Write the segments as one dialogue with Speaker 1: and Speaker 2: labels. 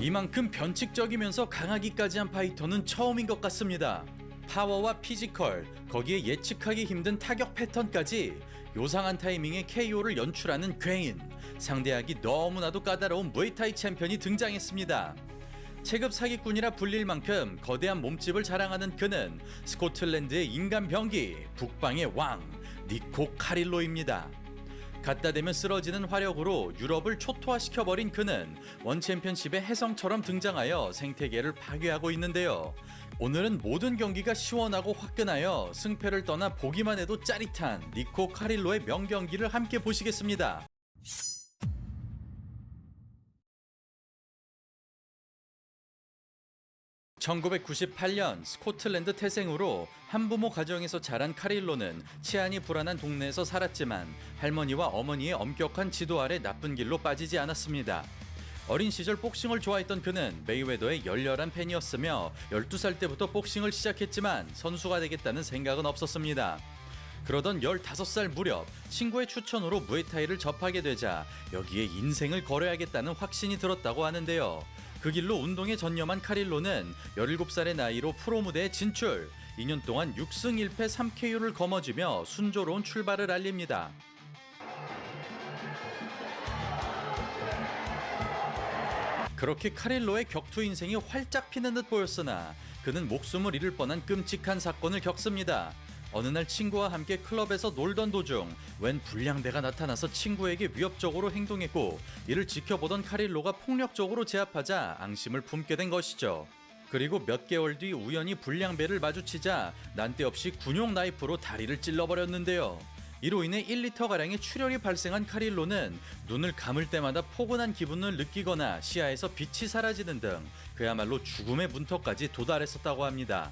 Speaker 1: 이만큼 변칙적이면서 강하기까지 한 파이터는 처음인 것 같습니다. 파워와 피지컬, 거기에 예측하기 힘든 타격 패턴까지 요상한 타이밍에 KO를 연출하는 괴인. 상대하기 너무나도 까다로운 무에타이 챔피언이 등장했습니다. 체급 사기꾼이라 불릴 만큼 거대한 몸집을 자랑하는 그는 스코틀랜드의 인간 병기, 북방의 왕, 니코 카릴로입니다. 갖다 대면 쓰러지는 화력으로 유럽을 초토화시켜버린 그는 원 챔피언십의 혜성처럼 등장하여 생태계를 파괴하고 있는데요. 오늘은 모든 경기가 시원하고 화끈하여 승패를 떠나 보기만 해도 짜릿한 니코 카릴로의 명경기를 함께 보시겠습니다. 1998년 스코틀랜드 태생으로 한부모 가정에서 자란 카릴로는 치안이 불안한 동네에서 살았지만 할머니와 어머니의 엄격한 지도 아래 나쁜 길로 빠지지 않았습니다. 어린 시절 복싱을 좋아했던 그는 메이웨더의 열렬한 팬이었으며 12살 때부터 복싱을 시작했지만 선수가 되겠다는 생각은 없었습니다. 그러던 15살 무렵 친구의 추천으로 무에타이를 접하게 되자 여기에 인생을 걸어야겠다는 확신이 들었다고 하는데요. 그 길로 운동에 전념한 카릴로는 17살의 나이로 프로 무대에 진출. 2년 동안 6승 1패 3KO를 거머쥐며 순조로운 출발을 알립니다. 그렇게 카릴로의 격투 인생이 활짝 피는 듯 보였으나 그는 목숨을 잃을 뻔한 끔찍한 사건을 겪습니다. 어느 날 친구와 함께 클럽에서 놀던 도중 웬 불량배가 나타나서 친구에게 위협적으로 행동했고 이를 지켜보던 카릴로가 폭력적으로 제압하자 앙심을 품게 된 것이죠. 그리고 몇 개월 뒤 우연히 불량배를 마주치자 난데없이 군용 나이프로 다리를 찔러버렸는데요. 이로 인해 1리터가량의 출혈이 발생한 카릴로는 눈을 감을 때마다 포근한 기분을 느끼거나 시야에서 빛이 사라지는 등 그야말로 죽음의 문턱까지 도달했었다고 합니다.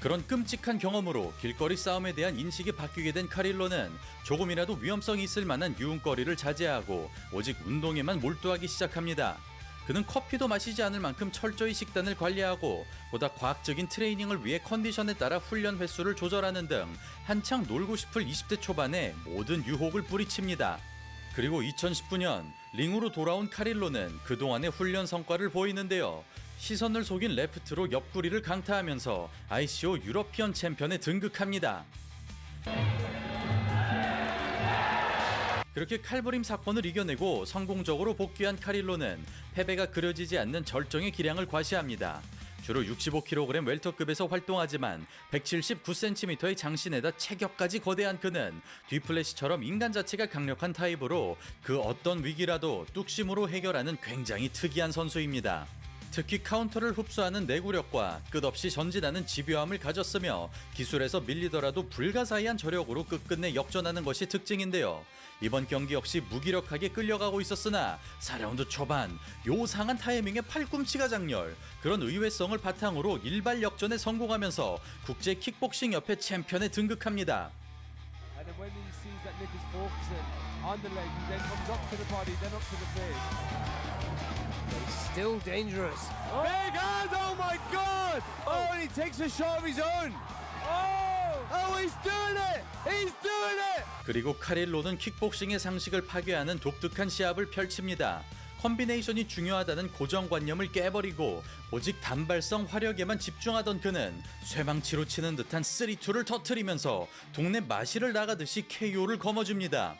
Speaker 1: 그런 끔찍한 경험으로 길거리 싸움에 대한 인식이 바뀌게 된 카릴로는 조금이라도 위험성이 있을 만한 유흥거리를 자제하고 오직 운동에만 몰두하기 시작합니다. 그는 커피도 마시지 않을 만큼 철저히 식단을 관리하고 보다 과학적인 트레이닝을 위해 컨디션에 따라 훈련 횟수를 조절하는 등 한창 놀고 싶을 20대 초반에 모든 유혹을 뿌리칩니다. 그리고 2019년 링으로 돌아온 카릴로는 그동안의 훈련 성과를 보이는데요. 시선을 속인 레프트로 옆구리를 강타하면서 ICO 유러피언 챔피언에 등극합니다. 그렇게 칼부림 사건을 이겨내고 성공적으로 복귀한 카릴로는 패배가 그려지지 않는 절정의 기량을 과시합니다. 주로 65kg 웰터급에서 활동하지만 179cm의 장신에다 체격까지 거대한 그는 뒤플래시처럼 인간 자체가 강력한 타입으로 그 어떤 위기라도 뚝심으로 해결하는 굉장히 특이한 선수입니다. 특히 카운터를 흡수하는 내구력과 끝없이 전진하는 집요함을 가졌으며 기술에서 밀리더라도 불가사의한 저력으로 끝끝내 역전하는 것이 특징인데요. 이번 경기 역시 무기력하게 끌려가고 있었으나 4라운드 초반 요상한 타이밍에 팔꿈치가 장렬 그런 의외성을 바탕으로 일발 역전에 성공하면서 국제 킥복싱 협회 챔피언에 등극합니다.
Speaker 2: And then when he sees that Nick is focusing on the leg, he then comes up to the body, then up to the face.
Speaker 3: Still dangerous.
Speaker 2: Big hand! Oh my god! Oh, and he takes a shot of his own. Oh! Oh, he's doing it! He's doing it!
Speaker 1: 그리고 카릴로는 킥복싱의 상식을 파괴하는 독특한 시합을 펼칩니다. 컨비네이션이 중요하다는 고정관념을 깨버리고 오직 단발성 화력에만 집중하던 그는 쇠망치로 치는 듯한 3-2를 터트리면서 동네 마실을 나가듯이 KO를 거머쥡니다.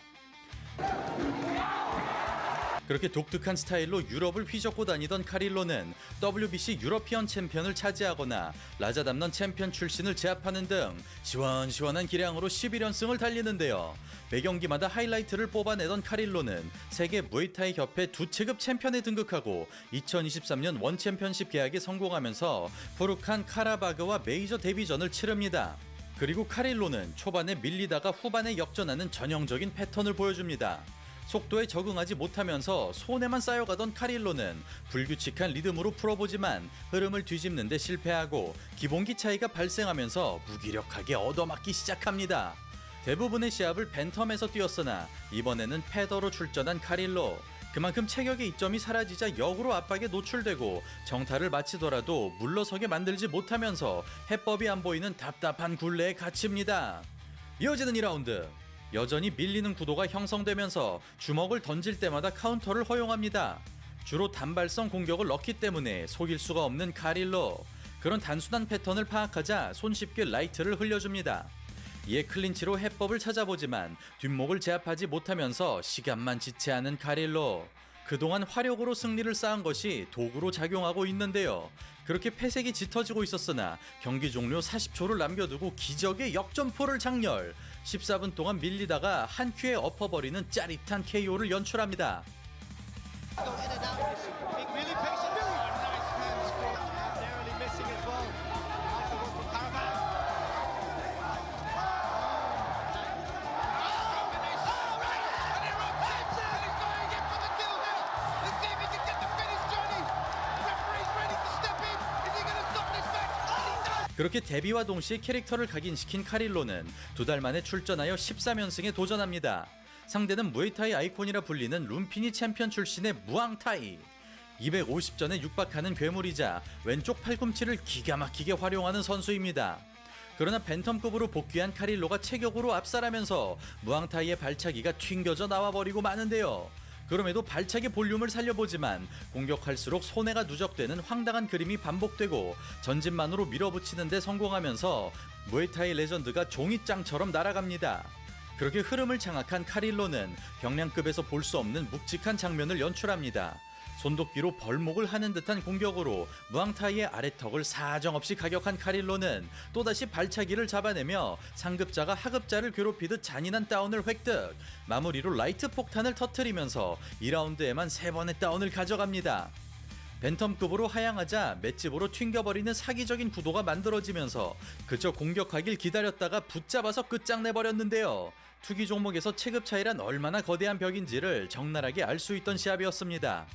Speaker 1: 그렇게 독특한 스타일로 유럽을 휘젓고 다니던 카릴로는 WBC 유러피언 챔피언을 차지하거나 라자담넌 챔피언 출신을 제압하는 등 시원시원한 기량으로 11연승을 달리는데요. 매 경기마다 하이라이트를 뽑아내던 카릴로는 세계 무에타이 협회 두 체급 챔피언에 등극하고 2023년 원 챔피언십 계약에 성공하면서 포르칸 카라바그와 메이저 데뷔전을 치릅니다. 그리고 카릴로는 초반에 밀리다가 후반에 역전하는 전형적인 패턴을 보여줍니다. 속도에 적응하지 못하면서 손에만 쌓여가던 카릴로는 불규칙한 리듬으로 풀어보지만 흐름을 뒤집는 데 실패하고 기본기 차이가 발생하면서 무기력하게 얻어맞기 시작합니다. 대부분의 시합을 벤텀에서 뛰었으나 이번에는 패더로 출전한 카릴로 그만큼 체격의 이점이 사라지자 역으로 압박에 노출되고 정타를 마치더라도 물러서게 만들지 못하면서 해법이 안 보이는 답답한 굴레에 갇힙니다. 이어지는 2라운드 여전히 밀리는 구도가 형성되면서 주먹을 던질 때마다 카운터를 허용합니다. 주로 단발성 공격을 넣기 때문에 속일 수가 없는 카릴로. 그런 단순한 패턴을 파악하자 손쉽게 라이트를 흘려줍니다. 이에 클린치로 해법을 찾아보지만 뒷목을 제압하지 못하면서 시간만 지체하는 카릴로. 그동안 화력으로 승리를 쌓은 것이 도구로 작용하고 있는데요. 그렇게 패색이 짙어지고 있었으나 경기 종료 40초를 남겨두고 기적의 역전포를 장렬. 14분 동안 밀리다가 한 큐에 엎어버리는 짜릿한 KO를 연출합니다. 그렇게 데뷔와 동시에 캐릭터를 각인시킨 카릴로는 두 달 만에 출전하여 13연승에 도전합니다. 상대는 무에타이 아이콘이라 불리는 룸피니 챔피언 출신의 무앙타이. 250전에 육박하는 괴물이자 왼쪽 팔꿈치를 기가 막히게 활용하는 선수입니다. 그러나 벤텀급으로 복귀한 카릴로가 체격으로 압살하면서 무앙타이의 발차기가 튕겨져 나와버리고 마는데요. 그럼에도 발차기 볼륨을 살려보지만 공격할수록 손해가 누적되는 황당한 그림이 반복되고 전진만으로 밀어붙이는 데 성공하면서 무에타이 레전드가 종이장처럼 날아갑니다. 그렇게 흐름을 장악한 카릴로는 경량급에서 볼 수 없는 묵직한 장면을 연출합니다. 손도끼로 벌목을 하는 듯한 공격으로 무앙타이의 아래턱을 사정없이 가격한 카릴로는 또다시 발차기를 잡아내며 상급자가 하급자를 괴롭히듯 잔인한 다운을 획득 마무리로 라이트 폭탄을 터트리면서 2라운드에만 3번의 다운을 가져갑니다. 벤텀급으로 하향하자 맷집으로 튕겨버리는 사기적인 구도가 만들어지면서 그저 공격하길 기다렸다가 붙잡아서 끝장내버렸는데요. 투기 종목에서 체급 차이란 얼마나 거대한 벽인지를 적나라하게 알 수 있던 시합이었습니다.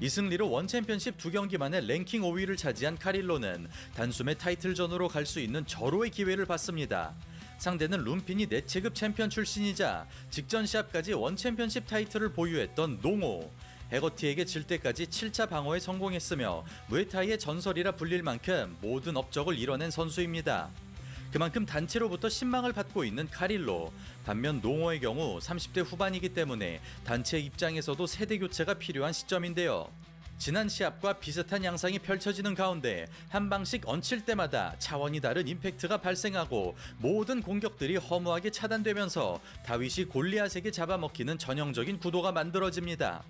Speaker 1: 이 승리로 원 챔피언십 두 경기 만에 랭킹 5위를 차지한 카릴로는 단숨에 타이틀전으로 갈 수 있는 절호의 기회를 받습니다. 상대는 룸핀이 내체급 챔피언 출신이자 직전 시합까지 원 챔피언십 타이틀을 보유했던 농오. 해거티에게 질 때까지 7차 방어에 성공했으며 무에타이의 전설이라 불릴 만큼 모든 업적을 이뤄낸 선수입니다. 그만큼 단체로부터 신망을 받고 있는 카릴로. 반면 농어의 경우 30대 후반이기 때문에 단체 입장에서도 세대 교체가 필요한 시점인데요. 지난 시합과 비슷한 양상이 펼쳐지는 가운데 한 방씩 얹힐 때마다 차원이 다른 임팩트가 발생하고 모든 공격들이 허무하게 차단되면서 다윗이 골리앗에게 잡아먹히는 전형적인 구도가 만들어집니다.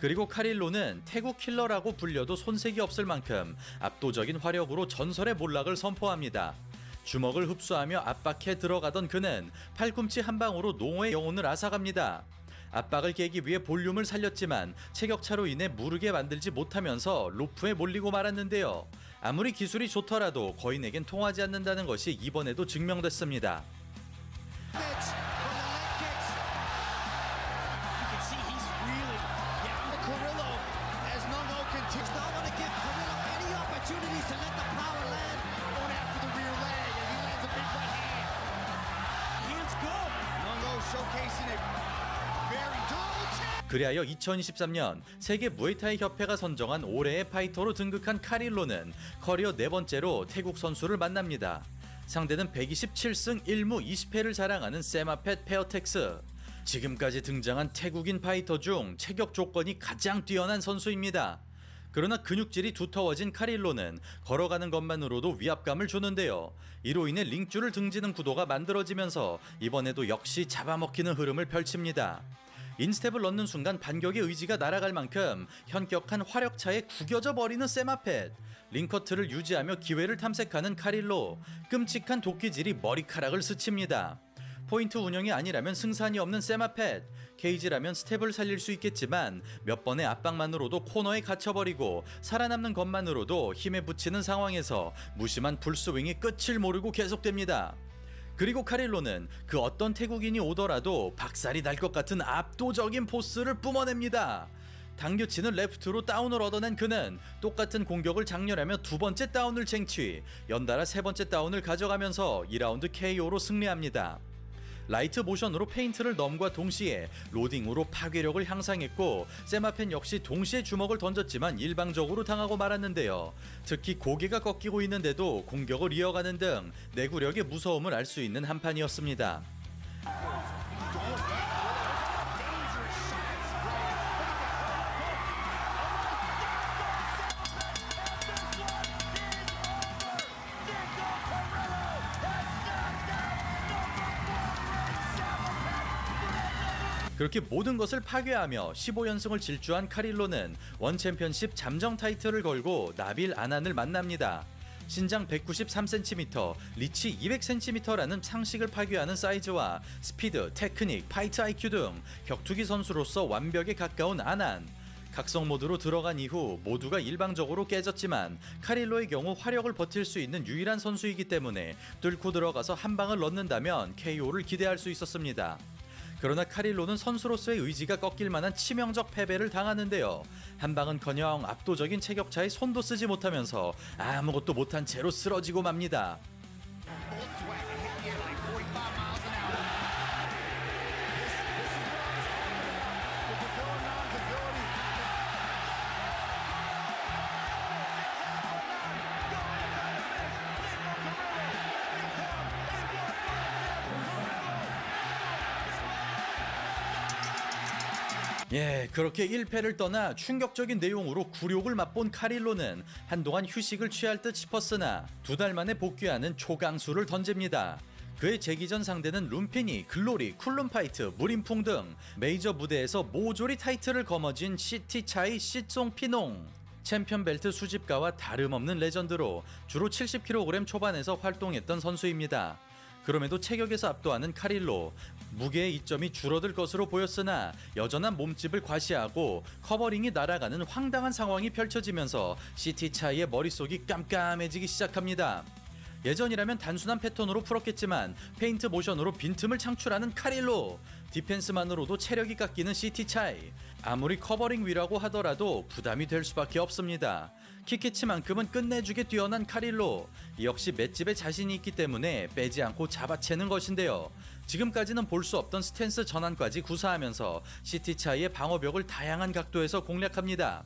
Speaker 1: 그리고 카릴로는 태국 킬러라고 불려도 손색이 없을 만큼 압도적인 화력으로 전설의 몰락을 선포합니다. 주먹을 흡수하며 압박해 들어가던 그는 팔꿈치 한 방으로 농어의 영혼을 앗아갑니다. 압박을 깨기 위해 볼륨을 살렸지만 체격차로 인해 무르게 만들지 못하면서 로프에 몰리고 말았는데요. 아무리 기술이 좋더라도 거인에겐 통하지 않는다는 것이 이번에도 증명됐습니다. 그리하여 2023년 세계 무에타이 협회가 선정한 올해의 파이터로 등극한 카릴로는 커리어 네 번째로 태국 선수를 만납니다. 상대는 127승 1무 20패를 자랑하는 세마펫 페어텍스. 지금까지 등장한 태국인 파이터 중 체격 조건이 가장 뛰어난 선수입니다. 그러나 근육질이 두터워진 카릴로는 걸어가는 것만으로도 위압감을 주는데요. 이로 인해 링줄을 등지는 구도가 만들어지면서 이번에도 역시 잡아먹히는 흐름을 펼칩니다. 인스텝을 넣는 순간 반격의 의지가 날아갈 만큼 현격한 화력차에 구겨져 버리는 세마펫. 링커트를 유지하며 기회를 탐색하는 카릴로. 끔찍한 도끼질이 머리카락을 스칩니다. 포인트 운영이 아니라면 승산이 없는 세마펫. 케이지라면 스텝을 살릴 수 있겠지만 몇 번의 압박만으로도 코너에 갇혀버리고 살아남는 것만으로도 힘에 부치는 상황에서 무심한 풀스윙이 끝을 모르고 계속됩니다. 그리고 카릴로는 그 어떤 태국인이 오더라도 박살이 날 것 같은 압도적인 포스를 뿜어냅니다. 당겨치는 레프트로 다운을 얻어낸 그는 똑같은 공격을 장렬하며 두 번째 다운을 쟁취, 연달아 세 번째 다운을 가져가면서 2라운드 KO로 승리합니다. 라이트 모션으로 페인트를 넘과 동시에 로딩으로 파괴력을 향상했고 세마펜 역시 동시에 주먹을 던졌지만 일방적으로 당하고 말았는데요. 특히 고개가 꺾이고 있는데도 공격을 이어가는 등 내구력의 무서움을 알 수 있는 한판이었습니다. 그렇게 모든 것을 파괴하며 15연승을 질주한 카릴로는 원 챔피언십 잠정 타이틀을 걸고 나빌 아난을 만납니다. 신장 193cm, 리치 200cm라는 상식을 파괴하는 사이즈와 스피드, 테크닉, 파이트 IQ 등 격투기 선수로서 완벽에 가까운 아난. 각성 모드로 들어간 이후 모두가 일방적으로 깨졌지만 카릴로의 경우 화력을 버틸 수 있는 유일한 선수이기 때문에 뚫고 들어가서 한 방을 넣는다면 KO를 기대할 수 있었습니다. 그러나 카릴로는 선수로서의 의지가 꺾일 만한 치명적 패배를 당하는데요. 한 방은커녕 압도적인 체격차에 손도 쓰지 못하면서 아무것도 못한 채로 쓰러지고 맙니다. 예, 그렇게 1패를 떠나 충격적인 내용으로 굴욕을 맛본 카릴로는 한동안 휴식을 취할 듯 싶었으나 두 달 만에 복귀하는 초강수를 던집니다. 그의 재기전 상대는 룸피니, 글로리, 쿨룸파이트, 무림풍 등 메이저 무대에서 모조리 타이틀을 거머쥔 시티 차이 시송 피농. 챔피언 벨트 수집가와 다름없는 레전드로 주로 70kg 초반에서 활동했던 선수입니다. 그럼에도 체격에서 압도하는 카릴로 무게의 이점이 줄어들 것으로 보였으나 여전한 몸집을 과시하고 커버링이 날아가는 황당한 상황이 펼쳐지면서 시티 차이의 머릿속이 깜깜해지기 시작합니다. 예전이라면 단순한 패턴으로 풀었겠지만 페인트 모션으로 빈틈을 창출하는 카릴로. 디펜스만으로도 체력이 깎이는 시티 차이. 아무리 커버링 위라고 하더라도 부담이 될 수밖에 없습니다. 키키치만큼은 끝내주게 뛰어난 카릴로. 역시 맷집에 자신이 있기 때문에 빼지 않고 잡아채는 것인데요. 지금까지는 볼 수 없던 스탠스 전환까지 구사하면서 시티 차이의 방어벽을 다양한 각도에서 공략합니다.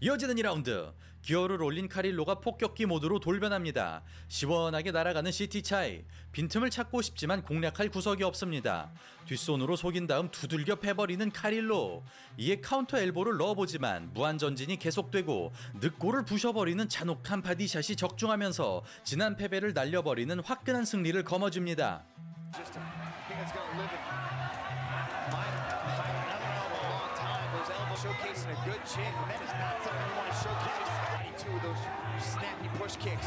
Speaker 1: 이어지는 2라운드 기어를 올린 카릴로가 폭격기 모드로 돌변합니다. 시원하게 날아가는 시티 차이 빈틈을 찾고 싶지만 공략할 구석이 없습니다. 뒷손으로 속인 다음 두들겨 패버리는 카릴로 이에 카운터 엘보를 넣어보지만 무한 전진이 계속되고 늑골을 부셔버리는 잔혹한 바디샷이 적중하면서 지난 패배를 날려버리는 화끈한 승리를 거머쥡니다.
Speaker 4: 92 of those snappy push kicks.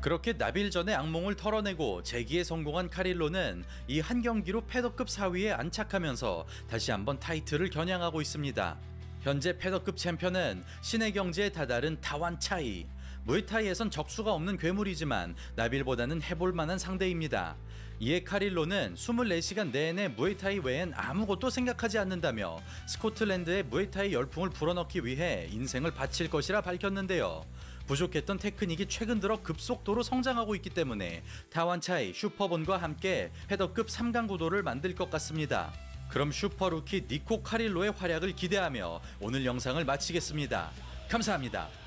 Speaker 1: 그렇게 나빌 전의 악몽을 털어내고 재기에 성공한 카릴로는 이 한 경기로 패더급 4위에 안착하면서 다시 한번 타이틀을 겨냥하고 있습니다. 현재 패더급 챔피언은 신의 경지에 다다른 다완 차이. 무에타이에선 적수가 없는 괴물이지만 나빌보다는 해볼 만한 상대입니다. 이에 카릴로는 24시간 내내 무에타이 외엔 아무것도 생각하지 않는다며 스코틀랜드의 무에타이 열풍을 불어넣기 위해 인생을 바칠 것이라 밝혔는데요. 부족했던 테크닉이 최근 들어 급속도로 성장하고 있기 때문에 타완차이 슈퍼본과 함께 패더급 3강 구도를 만들 것 같습니다. 그럼 슈퍼루키 니코 카릴로의 활약을 기대하며 오늘 영상을 마치겠습니다. 감사합니다.